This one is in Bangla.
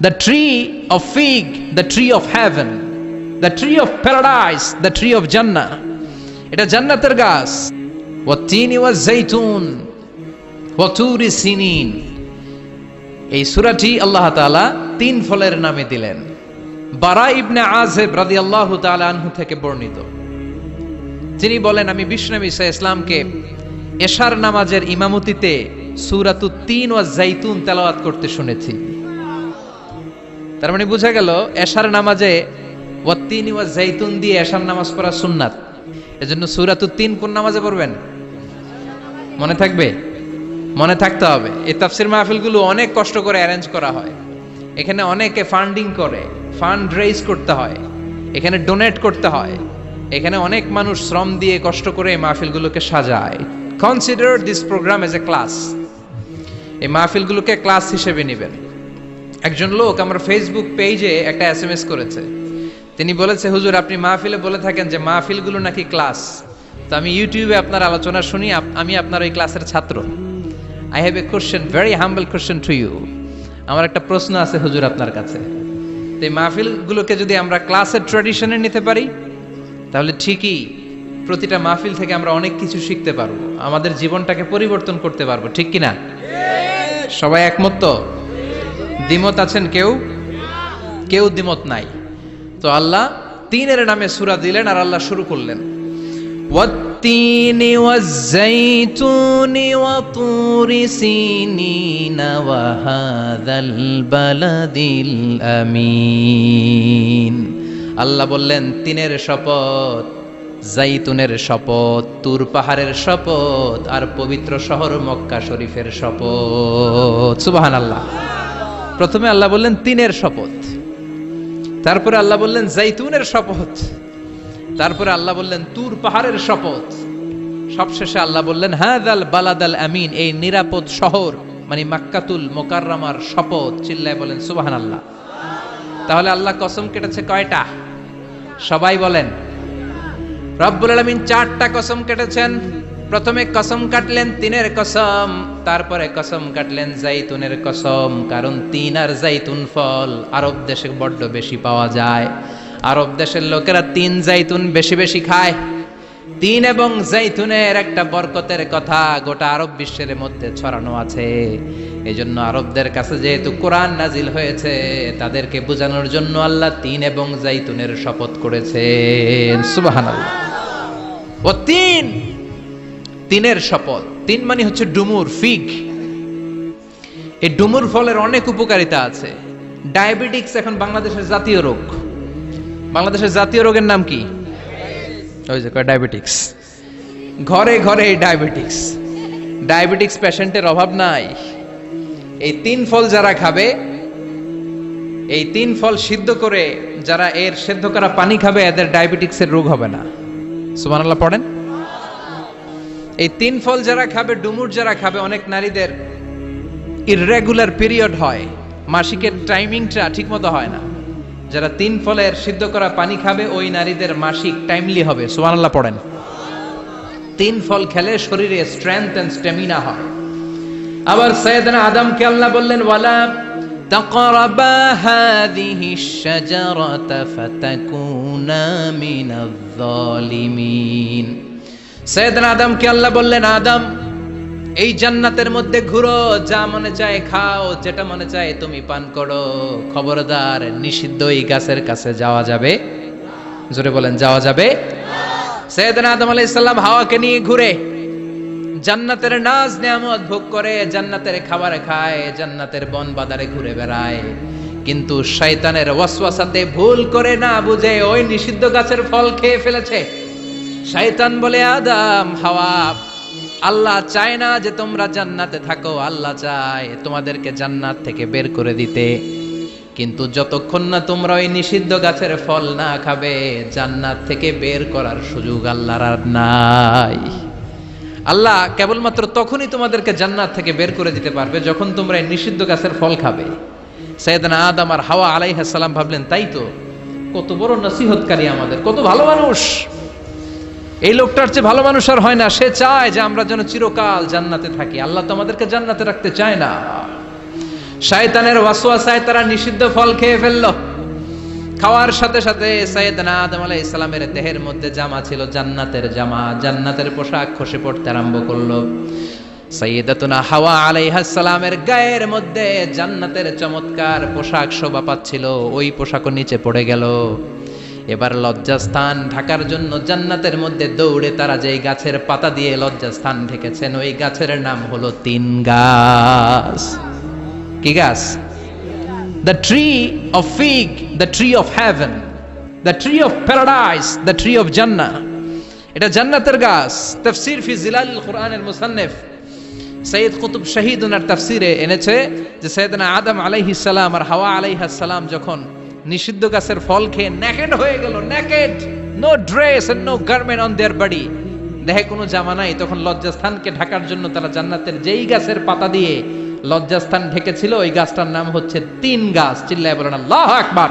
the tree of fig, the tree of heaven, the tree of paradise, the tree of Jannah. এটা জান্নাতের গাছ। ওয়াতিনি ওয়া জাইতুন ওয়া তুরি সিনিন। এই সূরাটি আল্লাহ তাআলা তিন ফলের নামে দিলেন। বারা ইবনে আযেব রাদিয়াল্লাহু তাআলা আনহু থেকে বর্ণিত। তিনি বলেন আমি বিষ্ণু ঈসা ইসলামকে এশার নামাজের ইমামতিতে সূরাতু তিন ওয়া জাইতুন তেলাওয়াত করতে শুনেছি। তার মানে বোঝা গেল, এশার নামাজে ওয়াত্তিনি ওয়া দিয়ে এশার নামাজ পড়া সুন্নাত। এজন্য সূরাতু তিন কোন নামাজে পড়বেন? মনে থাকবে? মনে থাকতে হবে। এই তাফসির মাহফিলগুলো অনেক কষ্ট করে অ্যারেঞ্জ করা হয়। এখানে অনেকে ফান্ডিং করে ফান্ড রেইজ করতে হয়, এখানে ডোনেট করতে হয়। এখানে অনেক মানুষ শ্রম দিয়ে কষ্ট করে এই মাহফিলগুলোকে সাজায়। Consider this programme as a class এই মাহফিলগুলোকে ক্লাস হিসেবে নেবেন। একজন লোক আমার ফেসবুক পেজে একটা এস এম এস করেছে। তিনি বলেছে, হুজুর, আপনি মাহফিলে বলে থাকেন যে মাহফিলগুলো নাকি ক্লাস তো আমি ইউটিউবে আপনার আলোচনা শুনি আমি আপনার ওই ক্লাসের ছাত্র। I have a question very humble question to you আমার একটা প্রশ্ন আছে, হুজুর, আপনার কাছে। তো এই মাহফিলগুলোকে যদি আমরা ক্লাসের ট্র্যাডিশনে নিতে পারি, তাহলে ঠিকই প্রতিটা মাহফিল থেকে আমরা অনেক কিছু শিখতে পারব। আমাদের জীবনটাকে পরিবর্তন করতে পারব, ঠিক কিনা? সবাই একমত তো? দ্বিমত আছেন কেউ কেউ দ্বিমত নাই তো আল্লাহ তিনের নামে সূরা দিলেন আর আল্লাহ শুরু করলেন والتين والزيتون وطور سينين وهذا البلد الأمين আল্লাহ বললেন তিনের শপথ জাইতুনের শপথ তুর পাহাড়ের শপথ আর পবিত্র শহর মক্কা শরীফের শপথ সুবাহান আল্লাহ প্রথমে আল্লাহ বললেন, তিনের শপথ। তারপরে আল্লাহ বললেন, জাইতুনের শপথ। তারপরে আল্লাহ বললেন, তুর পাহাড়ের শপথ। সবশেষে আল্লাহ বললেন হ্যাঁ হাদাল বালাদাল আমিন। এই নিরাপদ শহর মানে মাক্কাতুল মোকাররমার শপথ, চিল্লায় বলেন সুবাহান আল্লাহ তাহলে আল্লাহ কসম কেটেছে কয়টা? সবাই বলেন। রব্বুল আলমিন চারটা কসম কেটেছেন। প্রথমে কসম কাটলেন তিনের কসম, তারপরে কসম কাটলেন জাইতুনের কসম, কারণ তিন আর জাইতুন ফল আরব দেশে বড্ড বেশি পাওয়া যায়। আরব দেশের লোকেরা তিন জাইতুন বেশি বেশি খায়। তিন এবং জাইতুনের একটা বরকতের কথা গোটা আরব বিশ্বের মধ্যে ছড়ানো আছে। এই জন্য আরবদের কাছে যেহেতু কোরআন নাজিল হয়েছে, তাদেরকে বোঝানোর জন্য আল্লাহ তিন এবং জাইতুনের শপথ করেছেন। সুবহানাল্লাহ। ও তিন! তিনের শপথ। তিন মানে হচ্ছে ডুমুর, ফিগ। এই ডুমুর ফলের অনেক উপকারিতা আছে। ডায়াবেটিক্স এখন বাংলাদেশের জাতীয় রোগ। বাংলাদেশের জাতীয় রোগের নাম কি? ওই যে ডায়াবেটিক্স। ঘরে ঘরে এই ডায়াবেটিক্স। ডায়াবেটিক্স পেশেন্টের অভাব নাই। এই তিন ফল যারা খাবে, এই তিন ফল সিদ্ধ করে যারা এর সেদ্ধ করা পানি খাবে, এদের ডায়াবেটিক্সের রোগ হবে না। সুবহানাল্লাহ, পড়েন। এই তিন ফল যারা খাবে ডুমুর যারা খাবে অনেক নারীদের ইররেগুলার পিরিয়ড হয় মাসিকের টাইমিংটা ঠিকমতো হয় না যারা তিন ফলের সিদ্ধ করা পানি খাবে ওই নারীদের মাসিক টাইমলি হবে সুবহানাল্লাহ পড়েন তিন ফল খেলে শরীরে স্ট্রেংথ এন্ড স্টেমিনা হয় আবার সৈয়দনা আদমকে আল্লাহ বললেন ওয়ালা تقربا هذه الشجرة فتكونا من الظالمين সৈয়দনা আদমকে আল্লাহ বললেন, আদম, এই জান্নাতের মধ্যে ঘুরো, যা মনে চায় খাও, যেটা মনে চায় তুমি পান করো। খবরদার, নিষিদ্ধ এই গাছের কাছে যাওয়া যাবে। জোরে বলেন, যাওয়া যাবে? সৈয়দনা আদম আলাইহিস সালাম হাওয়াকে নিয়ে ঘুরে, জান্নাতের নাজ নেয়ামত ভোগ করে, জান্নাতের খাবার খায়, জান্নাতের বন বাদারে ঘুরে বেড়ায়। কিন্তু শয়তানের ওয়াসওয়াসাতে ভুল করে না বুঝে ওই নিষিদ্ধ গাছের ফল খেয়ে ফেলেছে। শয়তান বলে, আদম, হাওয়া, আল্লাহ চায় না যে তোমরা জান্নাতে থাকো। আল্লাহ চায় তোমাদেরকে জান্নাত থেকে বের করে দিতে। কিন্তু যতক্ষণ না তোমরা ওই নিষিদ্ধ গাছের ফল না খাবে, জান্নাত থেকে বের করার সুযোগ আল্লাহর আর নাই। আল্লাহ কেবলমাত্র তখনই তোমাদেরকে জান্নাত থেকে বের করে দিতে পারবে, যখন তোমরা এই নিষিদ্ধ গাছের ফল খাবে। সৈয়দনা আদম আর হাওয়া আলাইহিস সালাম ভাবলেন, তাই তো, কত বড় নসিহতকারী আমাদের, কত ভালো মানুষ। এই লোকটার চেয়ে ভালো মানুষ আর হয় না। সে চায় যে আমরা যেন চিরকাল জান্নাতে থাকি। আল্লাহ তো আমাদেরকে জান্নাতে রাখতে চায় না। শয়তানের ওয়াসওয়াসায় তারা নিষিদ্ধ ফল খেয়ে ফেলল। খাওয়ার সাথে সাথে সৈয়দনা আদম আলাইহিস ইসলামের দেহের মধ্যে জামা ছিল, জান্নাতের জামা। জান্নাতের পোশাক খসে পড়তে আরম্ভ করল। সৈয়দাতুনা হাওয়া আলাইহাস সালামের গায়ের মধ্যে জান্নাতের চমৎকার পোশাক শোভা পাচ্ছিল। ওই পোশাকও নিচে পড়ে গেল। এবার লজ্জাস্থান ঢাকার জন্য জান্নাতের মধ্যে দৌড়ে তারা যেই গাছের পাতা দিয়ে লজ্জাস্থান ঢেকেছেন ওই গাছের নাম হলো তিন গাছ। কি গাছ? The tree of fig the tree of heaven the tree of paradise, the tree of জান্না এটা জান্নাতের গাছ। তাফসীর ফি জিলাল কোরআনের মুসান্নিফ সৈয়দ কুতুব শহীদ ওনার তাফসিরে এনেছে যে সৈয়দনা আদম আলাইহিস সালাম আর হাওয়া আলাইহিস সালাম যখন নিষিদ্ধ গাছের ফল খেয়ে ন্যাকেড হয়ে গেল naked no dress and no garment on their body দেহে কোনো জামা নাই, তখন লজ্জাস্থানকে ঢাকার জন্য তারা জান্নাতের যেই গাছের পাতা দিয়ে লজ্জাস্থান ঢেকেছিল, ওই গাছটার নাম হচ্ছে তিন গাছ। চিল্লায় বলেন, আল্লাহ আকবার!